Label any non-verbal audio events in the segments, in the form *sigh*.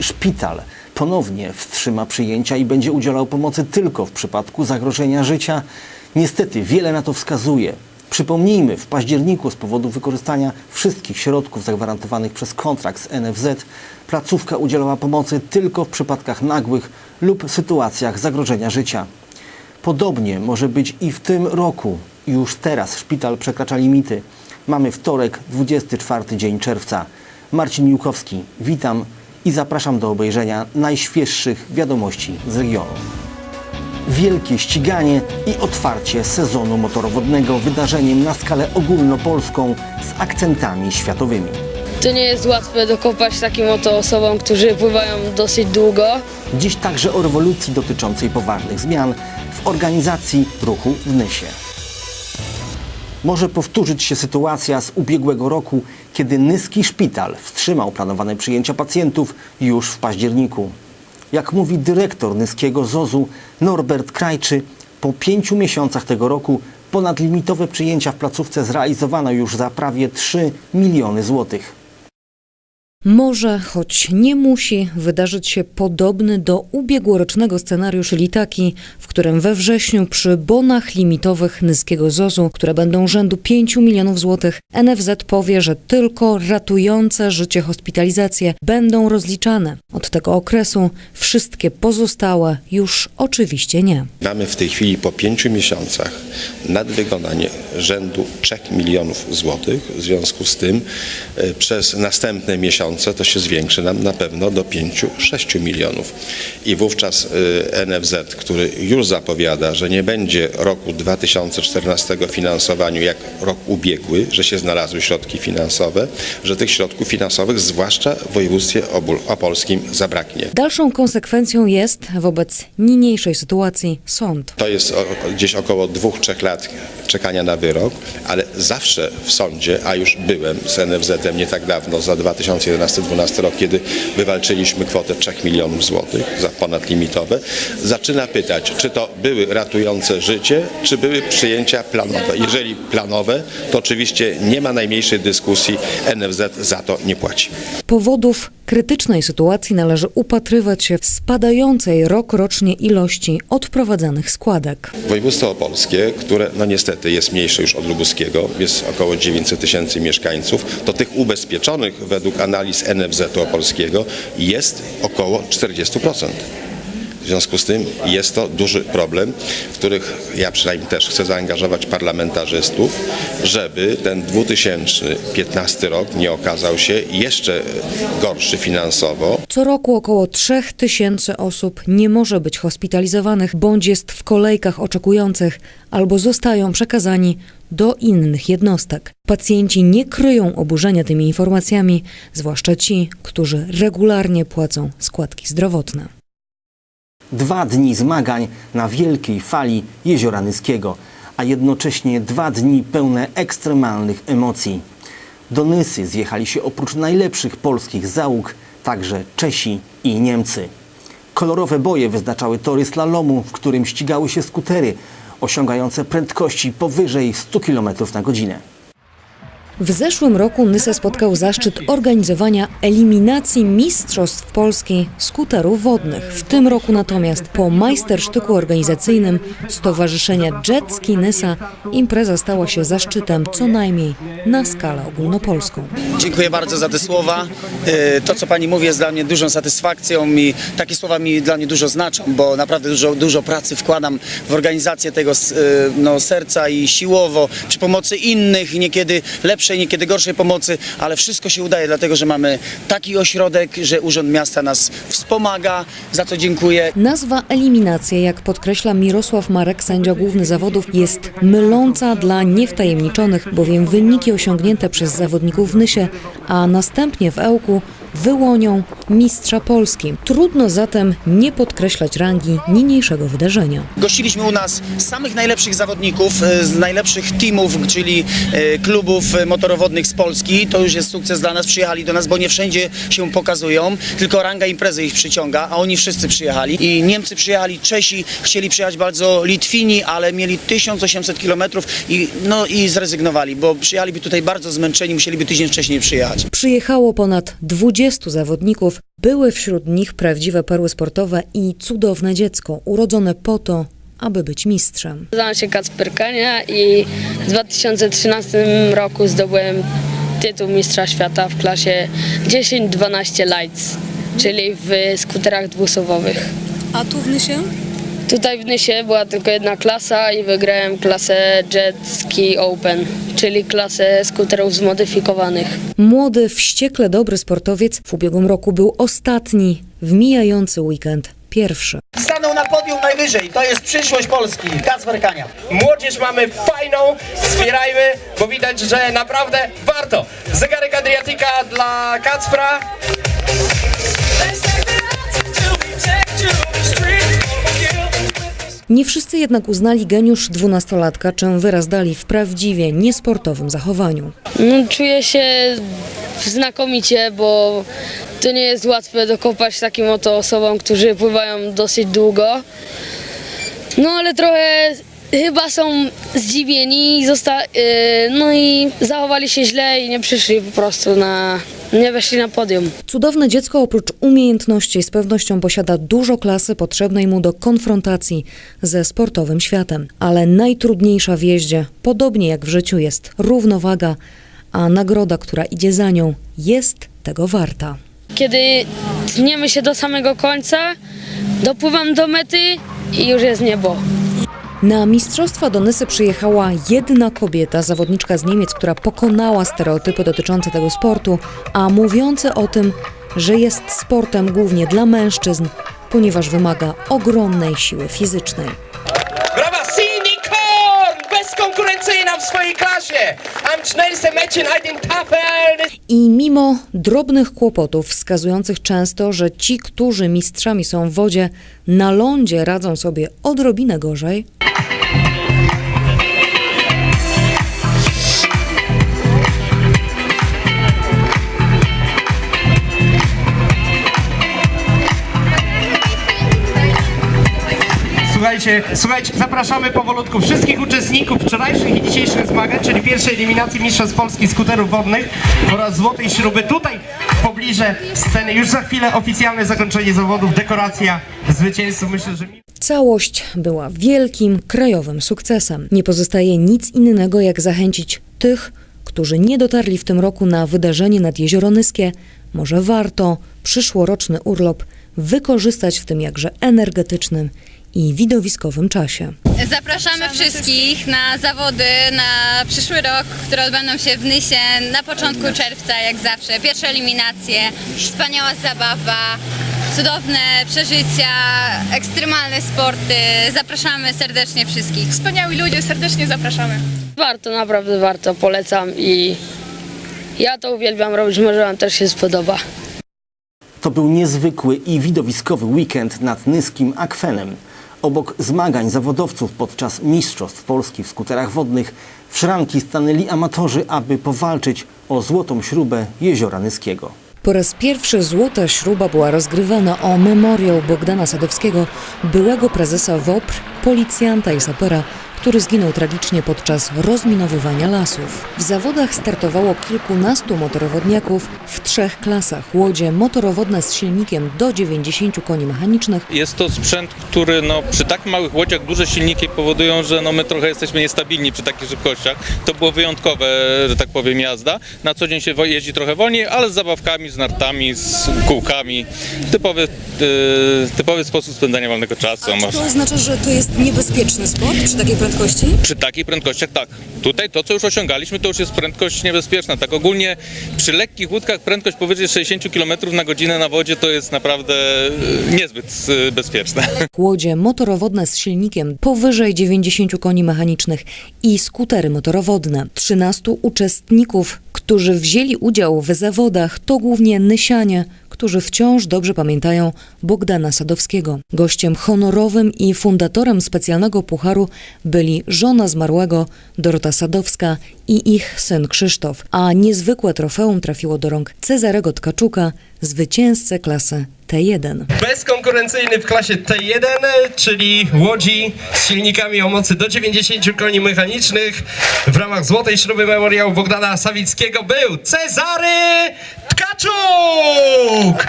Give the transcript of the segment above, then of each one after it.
Szpital ponownie wstrzyma przyjęcia i będzie udzielał pomocy tylko w przypadku zagrożenia życia. Niestety wiele na to wskazuje. Przypomnijmy, w październiku z powodu wykorzystania wszystkich środków zagwarantowanych przez kontrakt z NFZ placówka udzielała pomocy tylko w przypadkach nagłych lub sytuacjach zagrożenia życia. Podobnie może być i w tym roku. Już teraz szpital przekracza limity. Mamy wtorek, 24 dzień czerwca. Marcin Juchowski, witam i zapraszam do obejrzenia najświeższych wiadomości z regionu. Wielkie ściganie i otwarcie sezonu motorowodnego wydarzeniem na skalę ogólnopolską z akcentami światowymi. To nie jest łatwe dokopać takim oto osobom, którzy pływają dosyć długo. Dziś także o rewolucji dotyczącej poważnych zmian w organizacji ruchu w Nysie. Może powtórzyć się sytuacja z ubiegłego roku, kiedy Nyski Szpital wstrzymał planowane przyjęcia pacjentów już w październiku. Jak mówi dyrektor Nyskiego ZOZ-u Norbert Krajczy, po pięciu miesiącach tego roku ponadlimitowe przyjęcia w placówce zrealizowano już za prawie 3 miliony złotych. Może, choć nie musi, wydarzyć się podobny do ubiegłorocznego scenariusz, czyli taki, w którym we wrześniu przy bonach limitowych Nyskiego ZOZ-u, które będą rzędu 5 milionów złotych, NFZ powie, że tylko ratujące życie hospitalizacje będą rozliczane. Od tego okresu wszystkie pozostałe już oczywiście nie. Mamy w tej chwili po pięciu miesiącach nadwykonanie rzędu 3 milionów złotych. W związku z tym e, przez następne miesiące to się zwiększy nam na pewno do 5-6 milionów. I wówczas e, NFZ, który już zapowiada, że nie będzie roku 2014 finansowaniu jak rok ubiegły, że się znalazły środki finansowe, że tych środków finansowych zwłaszcza w województwie opolskim zabraknie. Dalszą konsekwencją jest wobec niniejszej sytuacji sąd. To jest gdzieś około dwóch, trzech lat czekania na wyrok, ale zawsze w sądzie, a już byłem z NFZ-em nie tak dawno, za 2011-2012 rok, kiedy wywalczyliśmy kwotę 3 milionów złotych za ponadlimitowe, zaczyna pytać, czy to były ratujące życie, czy były przyjęcia planowe. Jeżeli planowe, to oczywiście nie ma najmniejszej dyskusji, NFZ za to nie płaci. Powodów krytycznej sytuacji należy upatrywać się w spadającej rokrocznie ilości odprowadzanych składek. Województwo opolskie, które no niestety jest mniejsze już od lubuskiego, jest około 900 tysięcy mieszkańców, to tych ubezpieczonych według analiz NFZ-u opolskiego jest około 40%. W związku z tym jest to duży problem, w których ja przynajmniej też chcę zaangażować parlamentarzystów, żeby ten 2015 rok nie okazał się jeszcze gorszy finansowo, Co roku około 3000 osób nie może być hospitalizowanych bądź jest w kolejkach oczekujących albo zostają przekazani do innych jednostek. Pacjenci nie kryją oburzenia tymi informacjami, zwłaszcza ci, którzy regularnie płacą składki zdrowotne. Dwa dni zmagań na wielkiej fali Jeziora Nyskiego, a jednocześnie dwa dni pełne ekstremalnych emocji. Do Nysy zjechali się oprócz najlepszych polskich załóg także Czesi i Niemcy. Kolorowe boje wyznaczały tory slalomu, w którym ścigały się skutery osiągające prędkości powyżej 100 km na godzinę. W zeszłym roku Nysa spotkał zaszczyt organizowania eliminacji Mistrzostw Polski skuterów wodnych. W tym roku natomiast po majstersztyku organizacyjnym Stowarzyszenia Jet Ski Nysa impreza stała się zaszczytem co najmniej na skalę ogólnopolską. Dziękuję bardzo za te słowa. E, To, co Pani mówi, jest dla mnie dużą satysfakcją i takie słowa mi dla mnie dużo znaczą, bo naprawdę dużo, dużo pracy wkładam w organizację tego e, no, serca i siłowo, przy pomocy innych, niekiedy lepszej, niekiedy gorszej pomocy, ale wszystko się udaje, dlatego że mamy taki ośrodek, że Urząd Miasta nas wspomaga, za co dziękuję. Nazwa eliminacja, jak podkreśla Mirosław Marek, sędzia główny zawodów, jest myląca dla niewtajemniczonych, bowiem wyniki osiągnięte przez zawodników w Nysie, a następnie w Ełku wyłonią mistrza Polski. Trudno zatem nie podkreślać rangi niniejszego wydarzenia. Gościliśmy u nas samych najlepszych zawodników e, z najlepszych teamów, czyli e, klubów e, motorowodnych z Polski. To już jest sukces dla nas. Przyjechali do nas, bo nie wszędzie się pokazują, tylko ranga imprezy ich przyciąga, a oni wszyscy przyjechali. I Niemcy przyjechali, Czesi chcieli przyjechać bardzo, Litwini, ale mieli 1800 kilometrów i, no, i zrezygnowali, bo przyjechaliby tutaj bardzo zmęczeni, musieliby tydzień wcześniej przyjechać. Przyjechało ponad 20 zawodników, zawodników. Były wśród nich prawdziwe perły sportowe i cudowne dziecko, urodzone po to, aby być mistrzem. Nazywam się Kacper Kania i w 2013 roku zdobyłem tytuł mistrza świata w klasie 10-12 lights, czyli w skuterach dwusuwowych. A tu w Nysie? Tutaj w Nysie była tylko jedna klasa i wygrałem klasę Jet Ski Open, czyli klasę skuterów zmodyfikowanych. Młody, wściekle dobry sportowiec w ubiegłym roku był ostatni, w mijający weekend pierwszy. Stanął na podium najwyżej, to jest przyszłość Polski. Kacper Kania. Młodzież mamy fajną, wspierajmy, bo widać, że naprawdę warto. Zegarek Adriatika dla Kacpra. Nie wszyscy jednak uznali geniusz dwunastolatka, czym wyraz dali w prawdziwie niesportowym zachowaniu. No, czuję się znakomicie, bo to nie jest łatwe dokopać takim oto osobom, którzy pływają dosyć długo. No ale trochę chyba są zdziwieni i yy, no i zachowali się źle i nie przyszli po prostu na, nie weszli na podium. Cudowne dziecko oprócz umiejętności z pewnością posiada dużo klasy potrzebnej mu do konfrontacji ze sportowym światem. Ale najtrudniejsza w jeździe, podobnie jak w życiu, jest równowaga, a nagroda, która idzie za nią, jest tego warta. Kiedy tniemy się do samego końca, dopływam do mety i już jest niebo. Na mistrzostwa do Nysy przyjechała jedna kobieta, zawodniczka z Niemiec, która pokonała stereotypy dotyczące tego sportu, a mówiące o tym, że jest sportem głównie dla mężczyzn, ponieważ wymaga ogromnej siły fizycznej. Brawa, Cindy Korn! Bezkonkurencyjna w swojej klasie! Am schnellste Mädchen halt den Tafeln! I mimo drobnych kłopotów wskazujących często, że ci, którzy mistrzami są w wodzie, na lądzie radzą sobie odrobinę gorzej, Słuchajcie, słuchajcie, zapraszamy powolutku wszystkich uczestników wczorajszych i dzisiejszych zmagań, czyli pierwszej eliminacji Mistrzostw Polski skuterów wodnych oraz Złotej Śruby. Tutaj w pobliżu sceny już za chwilę oficjalne zakończenie zawodów, dekoracja zwycięzców. Myślę, że... Całość była wielkim krajowym sukcesem. Nie pozostaje nic innego, jak zachęcić tych, którzy nie dotarli w tym roku na wydarzenie nad Jezioro Nyskie. Może warto przyszłoroczny urlop wykorzystać w tym jakże energetycznym i widowiskowym czasie. Zapraszamy wszystkich na zawody na przyszły rok, które odbędą się w Nysie na początku czerwca, jak zawsze. Pierwsze eliminacje, wspaniała zabawa, cudowne przeżycia, ekstremalne sporty. Zapraszamy serdecznie wszystkich. Wspaniali ludzie, serdecznie zapraszamy. Warto, naprawdę warto, polecam i ja to uwielbiam robić, może Wam też się spodoba. To był niezwykły i widowiskowy weekend nad nyskim akwenem. Obok zmagań zawodowców podczas Mistrzostw Polski w skuterach wodnych w szranki stanęli amatorzy, aby powalczyć o złotą śrubę Jeziora Nyskiego. Po raz pierwszy złota śruba była rozgrywana o memoriał Bogdana Sadowskiego, byłego prezesa WOPR, policjanta i sapera, który zginął tragicznie podczas rozminowywania lasów. W zawodach startowało kilkunastu motorowodniaków w trzech klasach. Łodzie motorowodne z silnikiem do 90 koni mechanicznych, Jest to sprzęt, który no, przy tak małych łodziach duże silniki powodują, że no, my trochę jesteśmy niestabilni przy takich szybkościach. To było wyjątkowe, że tak powiem, jazda. Na co dzień się jeździ trochę wolniej, ale z zabawkami, z nartami, z kółkami. Typowy, yy, typowy sposób spędzania wolnego czasu. Może. oznacza, że to jest niebezpieczny sport przy takiej prędkości? Przy takich prędkościach tak. Tutaj to, co już osiągaliśmy, to już jest prędkość niebezpieczna. Tak ogólnie przy lekkich łódkach prędkość powyżej 60 km na godzinę na wodzie to jest naprawdę yy, niezbyt yy, bezpieczne. *laughs* Łodzie motorowodne z silnikiem powyżej 90 koni mechanicznych i skutery motorowodne. 13 uczestników, którzy wzięli udział w zawodach, to głównie Nysianie, którzy wciąż dobrze pamiętają Bogdana Sadowskiego. Gościem honorowym i fundatorem specjalnego pucharu byli żona zmarłego Dorota Sadowska i ich syn Krzysztof, a niezwykłe trofeum trafiło do rąk Cezarego Tkaczuka, zwycięzcę klasy T1. Bezkonkurencyjny w klasie T1, czyli łodzi z silnikami o mocy do 90 koni mechanicznych. W ramach Złotej Śruby Memoriału Bogdana Sawickiego był Cezary Tkaczuk!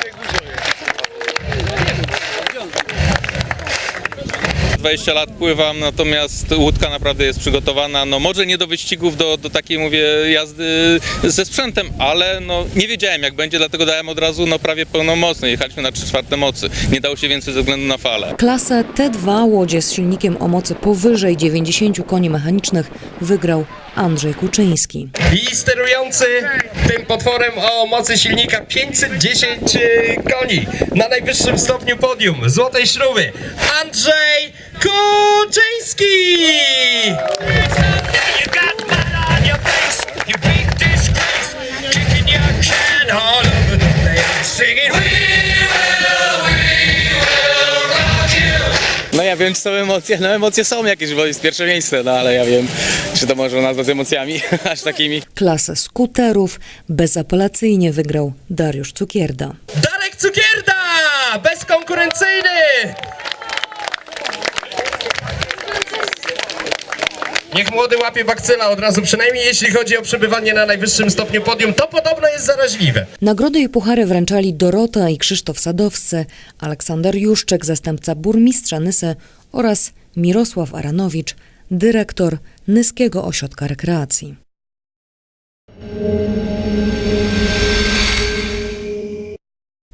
20 lat pływam, natomiast łódka naprawdę jest przygotowana, no może nie do wyścigów, do, do takiej mówię jazdy ze sprzętem, ale no nie wiedziałem jak będzie, dlatego dałem od razu no prawie pełnomocny, jechaliśmy na 3 czwarte mocy, nie dało się więcej ze względu na falę. Klasę T2 łodzie z silnikiem o mocy powyżej 90 koni mechanicznych wygrał Andrzej Kuczyński. I sterujący tym potworem o mocy silnika 510 koni na najwyższym stopniu podium Złotej Śruby Andrzej You. No ja wiem, czy są emocje. No emocje są jakieś, bo jest pierwsze miejsce, no ale ja wiem, czy to można nazwać emocjami *laughs* aż takimi. Klasę skuterów bezapelacyjnie wygrał Dariusz Cukierda. Darek Cukierda! Bezkonkurencyjny! Niech młody łapie bakcyla od razu, przynajmniej jeśli chodzi o przebywanie na najwyższym stopniu podium, to podobno jest zaraźliwe. Nagrody i puchary wręczali Dorota i Krzysztof Sadowscy, Aleksander Juszczek, zastępca burmistrza Nysy oraz Mirosław Aranowicz, dyrektor Nyskiego Ośrodka Rekreacji.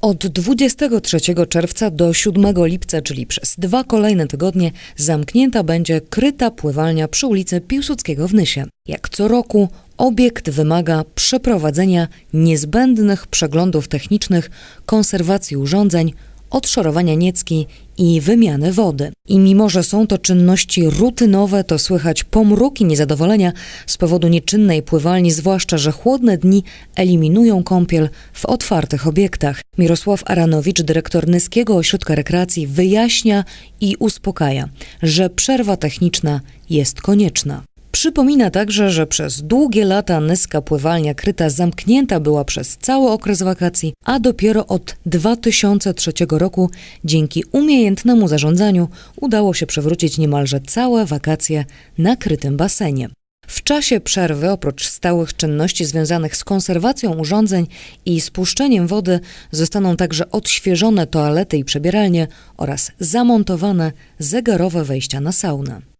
Od 23 czerwca do 7 lipca, czyli przez dwa kolejne tygodnie, zamknięta będzie kryta pływalnia przy ulicy Piłsudskiego w Nysie. Jak co roku, obiekt wymaga przeprowadzenia niezbędnych przeglądów technicznych, konserwacji urządzeń, odszorowania niecki i wymiany wody. I mimo, że są to czynności rutynowe, to słychać pomruki niezadowolenia z powodu nieczynnej pływalni, zwłaszcza, że chłodne dni eliminują kąpiel w otwartych obiektach. Mirosław Aranowicz, dyrektor Nyskiego Ośrodka Rekreacji, wyjaśnia i uspokaja, że przerwa techniczna jest konieczna. Przypomina także, że przez długie lata Nyska pływalnia kryta zamknięta była przez cały okres wakacji, a dopiero od 2003 roku dzięki umiejętnemu zarządzaniu udało się przywrócić niemalże całe wakacje na krytym basenie. W czasie przerwy, oprócz stałych czynności związanych z konserwacją urządzeń i spuszczeniem wody, zostaną także odświeżone toalety i przebieralnie oraz zamontowane zegarowe wejścia na saunę.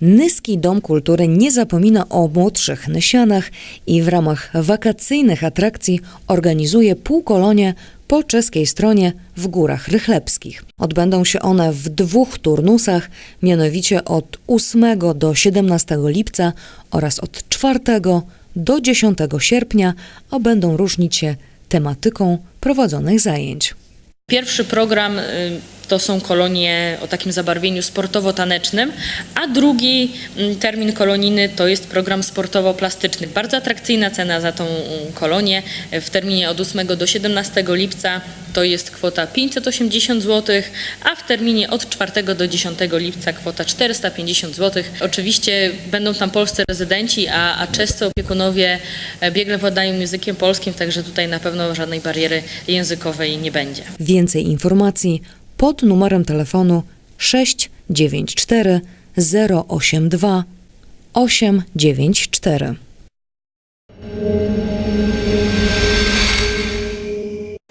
Nyski Dom Kultury nie zapomina o młodszych Nysianach i w ramach wakacyjnych atrakcji organizuje półkolonie po czeskiej stronie w Górach Rychlebskich. Odbędą się one w dwóch turnusach, mianowicie od 8 do 17 lipca oraz od 4 do 10 sierpnia, a będą różnić się tematyką prowadzonych zajęć. Pierwszy program y, to są kolonie o takim zabarwieniu sportowo-tanecznym, a drugi mm, termin kolonijny to jest program sportowo-plastyczny. Bardzo atrakcyjna cena za tą mm, kolonię. W terminie od 8 do 17 lipca to jest kwota 580 zł, a w terminie od 4 do 10 lipca kwota 450 zł. Oczywiście będą tam polscy rezydenci, a, a czescy opiekunowie e, biegle władają językiem polskim, także tutaj na pewno żadnej bariery językowej nie będzie. Więcej informacji pod numerem telefonu 694 082 894.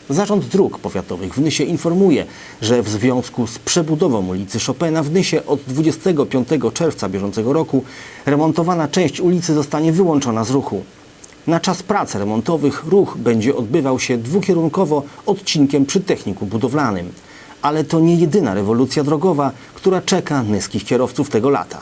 Zarząd Dróg Powiatowych w Nysie informuje, że w związku z przebudową ulicy Chopina w Nysie od 25 czerwca bieżącego roku remontowana część ulicy zostanie wyłączona z ruchu. Na czas prac remontowych ruch będzie odbywał się dwukierunkowo odcinkiem przy techniku budowlanym. Ale to nie jedyna rewolucja drogowa, która czeka nyskich kierowców tego lata.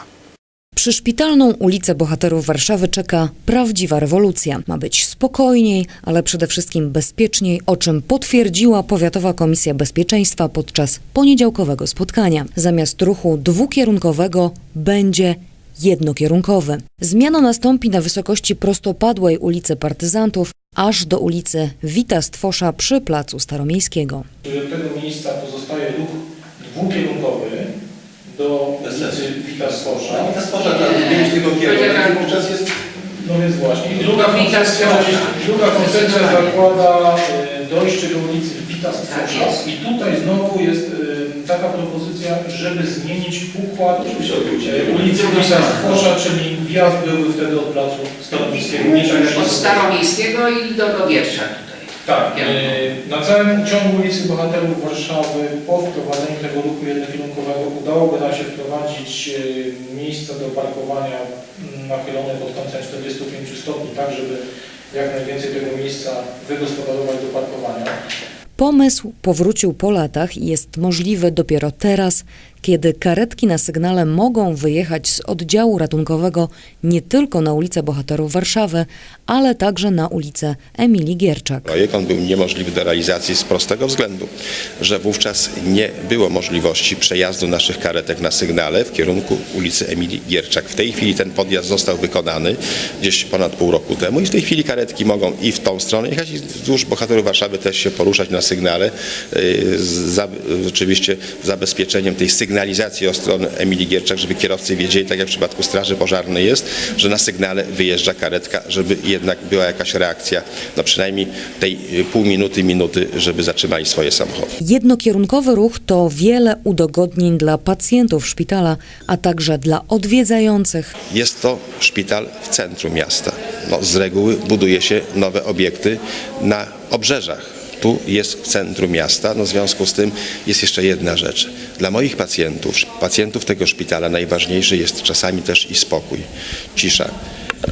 Przy szpitalną ulicę Bohaterów Warszawy czeka prawdziwa rewolucja. Ma być spokojniej, ale przede wszystkim bezpieczniej, o czym potwierdziła Powiatowa Komisja Bezpieczeństwa podczas poniedziałkowego spotkania. Zamiast ruchu dwukierunkowego będzie jednokierunkowy. Zmiana nastąpi na wysokości prostopadłej ulicy Partyzantów aż do ulicy Wita Stwosza przy Placu Staromiejskiego. Z tego miejsca pozostaje ruch dwukierunkowy do ulicy Wita Stosza. No więc właśnie. Druga koncepcja, druga koncepcja zakłada e, dojście do ulicy Wita Stwosza. I tutaj znowu jest e, taka propozycja, żeby zmienić układ e, ulicy Stwosza, czyli wjazd byłby wtedy od placu Staromiejskiego. Nie tak Od Staromiejskiego i do Dogiersza tutaj. Tak, e, na całym ciągu ulicy Bohaterów Warszawy po wprowadzeniu tego ruchu jednokierunkowego udałoby nam się wprowadzić e, miejsca do parkowania mm, nachylone pod kątem 45 stopni, tak żeby jak najwięcej tego miejsca wygospodarować do parkowania. Pomysł powrócił po latach i jest możliwy dopiero teraz, kiedy karetki na sygnale mogą wyjechać z oddziału ratunkowego nie tylko na ulicę Bohaterów Warszawy, ale także na ulicę Emilii Gierczak. Projekt on był niemożliwy do realizacji z prostego względu, że wówczas nie było możliwości przejazdu naszych karetek na sygnale w kierunku ulicy Emilii Gierczak. W tej chwili ten podjazd został wykonany gdzieś ponad pół roku temu i w tej chwili karetki mogą i w tą stronę jechać i wzdłuż bohaterów Warszawy też się poruszać na sygnale yy, z za, oczywiście zabezpieczeniem tej sygnalizacji o stronę Emilii Gierczak, żeby kierowcy wiedzieli, tak jak w przypadku Straży Pożarnej jest, że na sygnale wyjeżdża karetka, żeby jednak była jakaś reakcja, no przynajmniej tej y, pół minuty, minuty, żeby zatrzymali swoje samochody. Jednokierunkowy ruch to wiele udogodnień dla pacjentów szpitala, a także dla odwiedzających. Jest to szpital w centrum miasta. No, z reguły buduje się nowe obiekty na obrzeżach. Tu jest w centrum miasta, no w związku z tym jest jeszcze jedna rzecz. Dla moich pacjentów, pacjentów tego szpitala najważniejszy jest czasami też i spokój, cisza.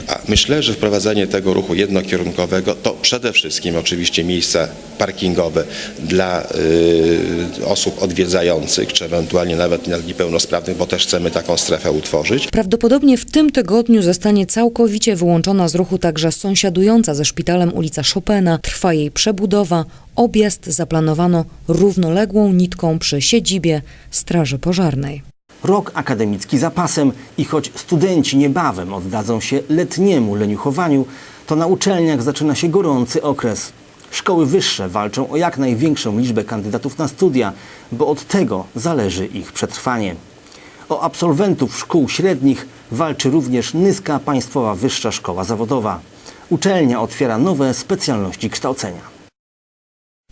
A myślę, że wprowadzenie tego ruchu jednokierunkowego to przede wszystkim oczywiście miejsca parkingowe dla y, osób odwiedzających, czy ewentualnie nawet dla niepełnosprawnych, bo też chcemy taką strefę utworzyć. Prawdopodobnie w tym tygodniu zostanie całkowicie wyłączona z ruchu także sąsiadująca ze szpitalem ulica Chopina. Trwa jej przebudowa. Objazd zaplanowano równoległą nitką przy siedzibie Straży Pożarnej. Rok akademicki za pasem i choć studenci niebawem oddadzą się letniemu leniuchowaniu, to na uczelniach zaczyna się gorący okres. Szkoły wyższe walczą o jak największą liczbę kandydatów na studia, bo od tego zależy ich przetrwanie. O absolwentów szkół średnich walczy również Nyska Państwowa Wyższa Szkoła Zawodowa. Uczelnia otwiera nowe specjalności kształcenia.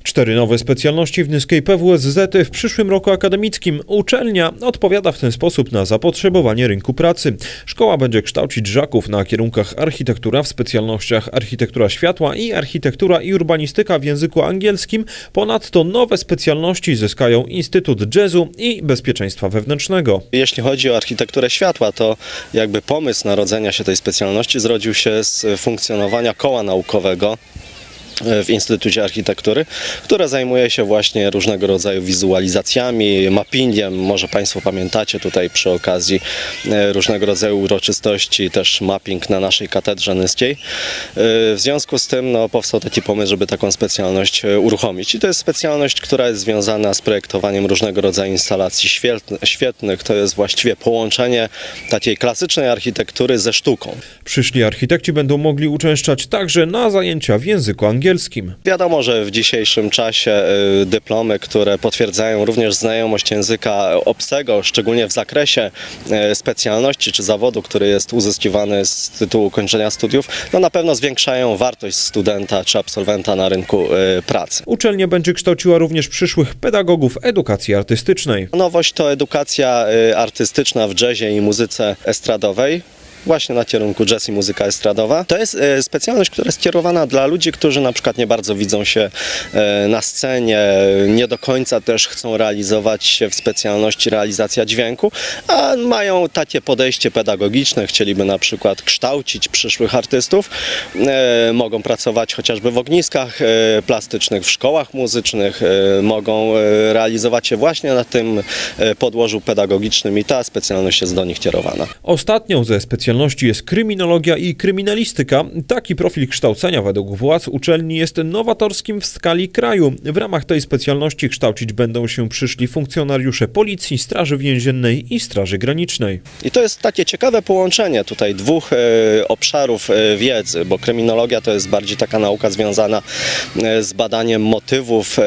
Cztery nowe specjalności w Nyskiej PWSZ w przyszłym roku akademickim. Uczelnia odpowiada w ten sposób na zapotrzebowanie rynku pracy. Szkoła będzie kształcić żaków na kierunkach architektura w specjalnościach architektura światła i architektura i urbanistyka w języku angielskim. Ponadto nowe specjalności zyskają Instytut Jazzu i Bezpieczeństwa Wewnętrznego. Jeśli chodzi o architekturę światła, to jakby pomysł narodzenia się tej specjalności zrodził się z funkcjonowania koła naukowego w Instytucie Architektury, które zajmuje się właśnie różnego rodzaju wizualizacjami, mappingiem. Może Państwo pamiętacie tutaj przy okazji e, różnego rodzaju uroczystości też mapping na naszej katedrze nyskiej. E, W związku z tym no, powstał taki pomysł, żeby taką specjalność e, uruchomić. I to jest specjalność, która jest związana z projektowaniem różnego rodzaju instalacji świetnych. To jest właściwie połączenie takiej klasycznej architektury ze sztuką. Przyszli architekci będą mogli uczęszczać także na zajęcia w języku angielskim. Wiadomo, że w dzisiejszym czasie y, dyplomy, które potwierdzają również znajomość języka obcego, szczególnie w zakresie y, specjalności czy zawodu, który jest uzyskiwany z tytułu kończenia studiów, no na pewno zwiększają wartość studenta czy absolwenta na rynku y, pracy. Uczelnia będzie kształciła również przyszłych pedagogów edukacji artystycznej. Nowość to edukacja artystyczna w jazzie i muzyce estradowej. Właśnie na kierunku jazz i muzyka estradowa. To jest e, specjalność, która jest kierowana dla ludzi, którzy na przykład nie bardzo widzą się e, na scenie, nie do końca też chcą realizować się w specjalności realizacja dźwięku, a mają takie podejście pedagogiczne, chcieliby na przykład kształcić przyszłych artystów, e, mogą pracować chociażby w ogniskach plastycznych, w szkołach muzycznych, mogą realizować się właśnie na tym podłożu pedagogicznym i ta specjalność jest do nich kierowana. Ostatnią ze specjalności jest kryminologia i kryminalistyka. Taki profil kształcenia według władz uczelni jest nowatorskim w skali kraju. W ramach tej specjalności kształcić będą się przyszli funkcjonariusze Policji, Straży Więziennej i Straży Granicznej. I to jest takie ciekawe połączenie tutaj dwóch e, obszarów e, wiedzy, bo kryminologia to jest bardziej taka nauka związana e, z badaniem motywów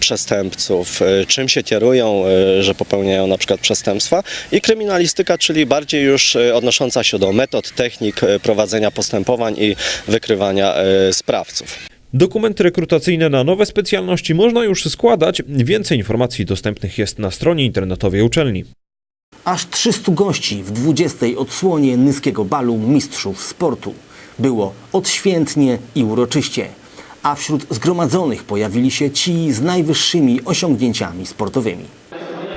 przestępców, czym się kierują, że popełniają na przykład przestępstwa i kryminalistyka, czyli bardziej już odnosząca się do metod, technik e, prowadzenia postępowań i wykrywania e, sprawców. Dokumenty rekrutacyjne na nowe specjalności można już składać. Więcej informacji dostępnych jest na stronie internetowej uczelni. Aż 300 gości w 20. odsłonie Nyskiego Balu Mistrzów Sportu. Było odświętnie i uroczyście. a wśród zgromadzonych pojawili się ci z najwyższymi osiągnięciami sportowymi.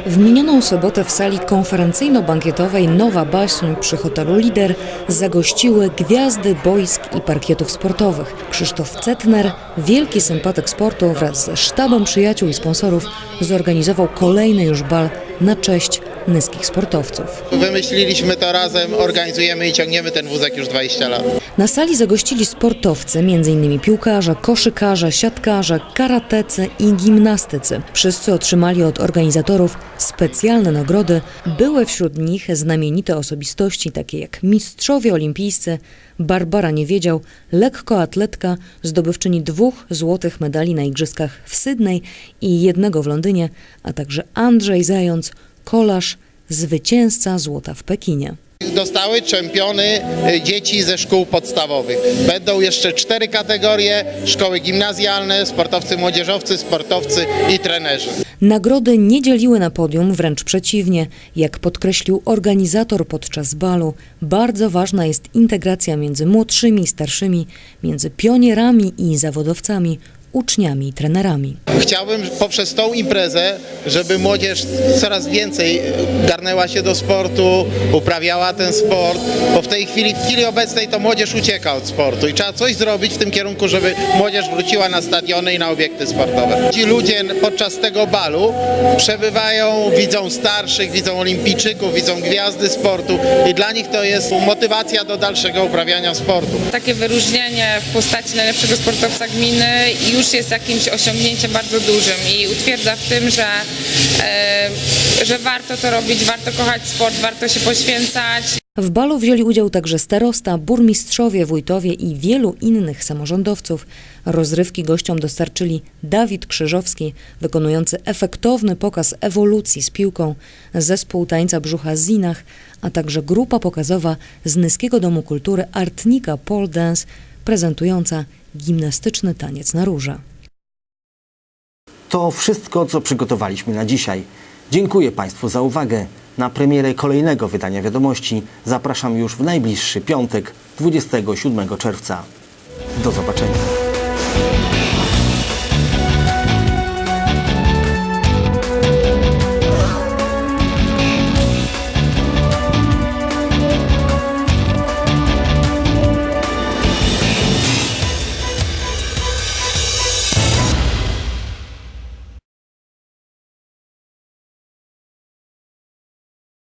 W minioną sobotę w sali konferencyjno-bankietowej Nowa Baśń przy hotelu Lider zagościły gwiazdy boisk i parkietów sportowych. Krzysztof Cetner, wielki sympatyk sportu wraz ze sztabem przyjaciół i sponsorów zorganizował kolejny już bal na cześć nyskich sportowców. Wymyśliliśmy to razem, organizujemy i ciągniemy ten wózek już 20 lat. Na sali zagościli sportowcy, m.in. piłkarze, koszykarze, siatkarze, karatecy i gimnastycy. Wszyscy otrzymali od organizatorów specjalne nagrody. Były wśród nich znamienite osobistości, takie jak mistrzowie olimpijscy, Barbara Niewiedział, lekkoatletka, zdobywczyni dwóch złotych medali na Igrzyskach w Sydney i jednego w Londynie, a także Andrzej Zając, kolarz, zwycięzca złota w Pekinie. Dostały czempiony y, dzieci ze szkół podstawowych. Będą jeszcze cztery kategorie, szkoły gimnazjalne, sportowcy młodzieżowcy, sportowcy i trenerzy. Nagrody nie dzieliły na podium, wręcz przeciwnie. Jak podkreślił organizator podczas balu, bardzo ważna jest integracja między młodszymi i starszymi, między pionierami i zawodowcami, uczniami i trenerami. Chciałbym poprzez tą imprezę, żeby młodzież coraz więcej garnęła się do sportu, uprawiała ten sport, bo w tej chwili, w chwili obecnej to młodzież ucieka od sportu i trzeba coś zrobić w tym kierunku, żeby młodzież wróciła na stadiony i na obiekty sportowe. Ci ludzie podczas tego balu przebywają, widzą starszych, widzą olimpijczyków, widzą gwiazdy sportu i dla nich to jest motywacja do dalszego uprawiania sportu. Takie wyróżnienie w postaci najlepszego sportowca gminy już jest jakimś osiągnięciem bardzo dużym i utwierdza w tym, że, e, że warto to robić, warto kochać sport, warto się poświęcać. W balu wzięli udział także starosta, burmistrzowie, wójtowie i wielu innych samorządowców. Rozrywki gościom dostarczyli Dawid Krzyżowski, wykonujący efektowny pokaz ewolucji z piłką, zespół tańca brzucha Zinach, a także grupa pokazowa z Nyskiego Domu Kultury Artnika Pole Dance, prezentująca gimnastyczny taniec na róże. To wszystko, co przygotowaliśmy na dzisiaj. Dziękuję Państwu za uwagę. Na premierę kolejnego wydania wiadomości zapraszam już w najbliższy piątek, 27 czerwca. Do zobaczenia.